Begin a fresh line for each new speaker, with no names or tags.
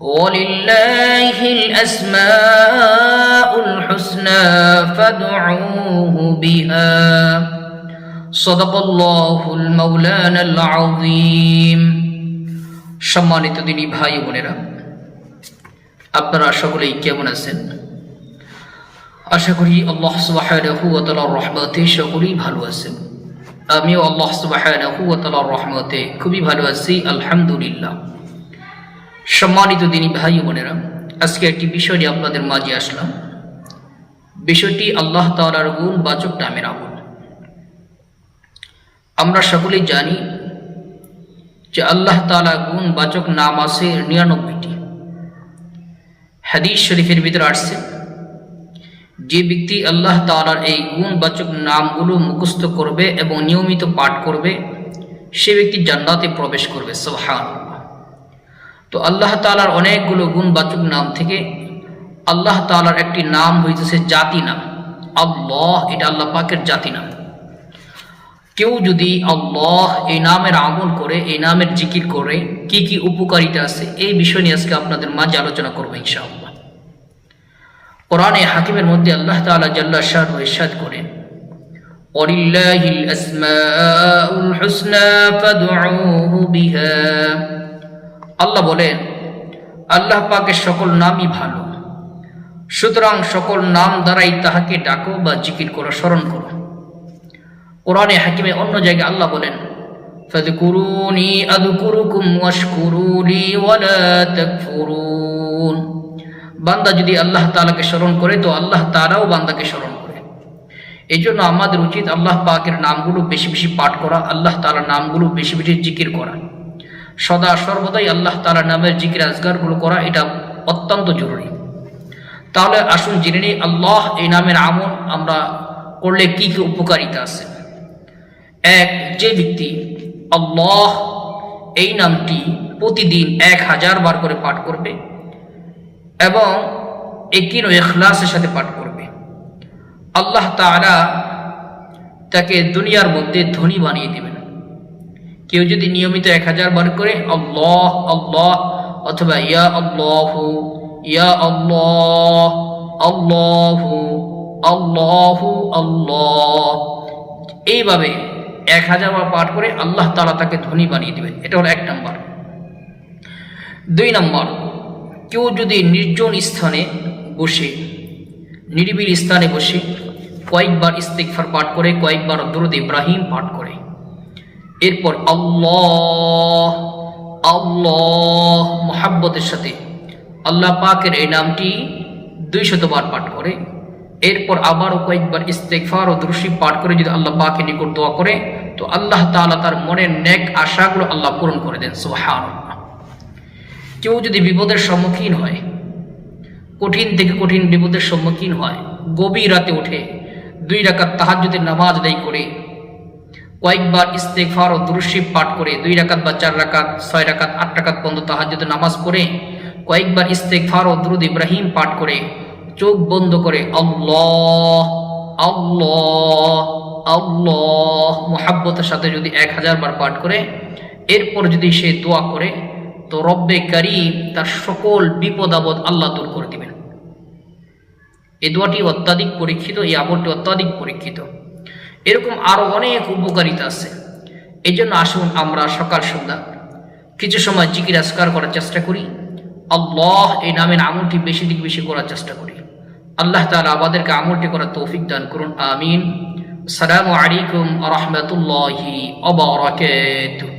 ولله الأسماء الحسنى فادعوه بها صدق الله المولانا العظيم সম্মানিত দিনী ভাই ও বোনেরা আপনারা সকলেই কেমন আছেন আশা করি আল্লাহ সুবহানাহু ওয়া তাআলার রহমতে সকলেই ভালো আছেন আমিও আল্লাহ সুবহানাহু ওয়া তাআলার রহমতে খুবই ভালো আছি আলহামদুলিল্লাহ সম্মানিত দিনী ভাই বোনেরা, আজকে একটি বিষয় নিয়ে আপনাদের মাঝে আসলাম। বিষয়টি আল্লাহ তাআলার গুণ বাচক নামের আমল। আমরা সকলেই জানি যে আল্লাহ তাআলা গুণ বাচক নাম আছে নিরানব্বইটি। হাদিস শরীফের ভিতরে আসছে, যে ব্যক্তি আল্লাহ তাআলার এই গুণবাচক নামগুলো মুখস্থ করবে এবং নিয়মিত পাঠ করবে, সে ব্যক্তি জান্নাতে প্রবেশ করবে সোহান তো আল্লাহ তাআলার অনেকগুলো গুণবাচক নাম থেকে আল্লাহ তাআলার একটি নাম হইতেছে জাতি নাম আল্লাহ এটা আল্লাহ পাকের জাতি নাম কেউ যদি আল্লাহ এই নামের আমল করে এই নামের জিকির করে কি কি উপকারিতা আছে এই বিষয় নিয়ে আজকে আপনাদের মাঝে আলোচনা করবো ইনশাআল্লাহ কোরআনে হাকিমের মধ্যে আল্লাহ তাআলা জাল্লা শাহ ইরশাদ করেন ولله الأسماء الحسنى فادعوه بها আল্লাহ বলেন, আল্লাহ পাকের সকল নামই ভালো। সুতরাং সকল নাম দ্বারাই তাহাকে ডাকো বা জিকির করো, স্মরণ করো। কোরআনে হাকিমে অন্য জায়গায় আল্লাহ বলেন বান্দা যদি আল্লাহ তালাকে স্মরণ করে, তো আল্লাহ তাআলাও বান্দাকে স্মরণ করে। এই জন্য আমাদের উচিত আল্লাহ পাকের নামগুলো বেশি বেশি পাঠ করা, আল্লাহ তাআলার নামগুলো বেশি বেশি জিকির করা। সদা সর্বদাই আল্লাহ তাআলার নামের জিকির আজগারগুলো করা এটা অত্যন্ত জরুরি। তাহলে আসুন জেনে নিই, আল্লাহ এই নামের আমল আমরা করলে কি কি উপকারিতা আছে? এক, যে ব্যক্তি আল্লাহ এই নামটি প্রতিদিন এক হাজার বার করে পাঠ করবে এবং একিন ও এখলাসের সাথে পাঠ করবে। আল্লাহ তাআলা তাকে দুনিয়ার মধ্যে ধনী বানিয়ে দেবেন। কেউ যদি নিয়মিত এক হাজার বার করে, আল্লাহ আল্লাহ, অথবা ইয়া আল্লাহ ইয়া আল্লাহ আল্লাহ আল্লাহ আল্লাহ। এইভাবে এক হাজার বার পাঠ করে আল্লাহ তালা তাকে ধনী বানিয়ে দেবেন। এটা হলো এক নম্বর। দুই নম্বর, কেউ যদি নির্জন স্থানে বসে, নিরিবিল স্থানে বসে কয়েকবার ইস্তেকফার পাঠ করে, কয়েকবার দরুদ ইব্রাহিম পাঠ করে এরপর আল্লাহ আল্লাহ মোহাব্বতের সাথে। আল্লাহ পাকের এই নামটি দুই শতবার পাঠ করে। এরপর আবারও কয়েকবার ইস্তেকফার ও দ্রুশি পাঠ করে যদি আল্লাহ পাকে নিকট দোয়া করে, তো আল্লাহ তাআলা তার মনের নেক আশাগুলো আল্লাহ পূরণ করে দেন সোহান কেউ যদি বিপদের সম্মুখীন হয়, কঠিন থেকে কঠিন বিপদের সম্মুখীন হয়, গভীর রাতে উঠে দুই রাকাত তাহাজ্জুদের নামাজ আদায় করে কয়েকবার ইস্তেকফার ও দুরুশিব পাঠ করে দুই রাকাত বা চার রাকাত, ছয় রাকাত, আট রাকাত পর্যন্ত তাহাজ্জুদের নামাজ পড়ে, কয়েকবার ইস্তেকফার ও দুরুদ ইব্রাহিম পাঠ করে, চোখ বন্ধ করে আল্লাহ মোহাব্বতের সাথে যদি এক হাজার বার পাঠ করে, এরপর যদি সে দোয়া করে, তো রব্বে কারিম তার সকল বিপদ আপদ আল্লাহ দূর করে দিবেন। এ দোয়াটি অত্যাধিক পরীক্ষিত, এই আমলটি অত্যাধিক পরীক্ষিত। এরকম আরও অনেক উপকারিতা আছে। এই জন্য আসুন আমরা সকাল সন্ধ্যা কিছু সময় জিকির আসকার করার চেষ্টা করি। আল্লাহ এই নামের আঙুলটি বেশি দিক বেশি করার চেষ্টা করি। আল্লাহ তালা আমাদেরকে আঙুলটি করার তৌফিক দান করুন, আমিন। সালামু আলাইকুম রহমতুল্লাহি অবরাকাতুহ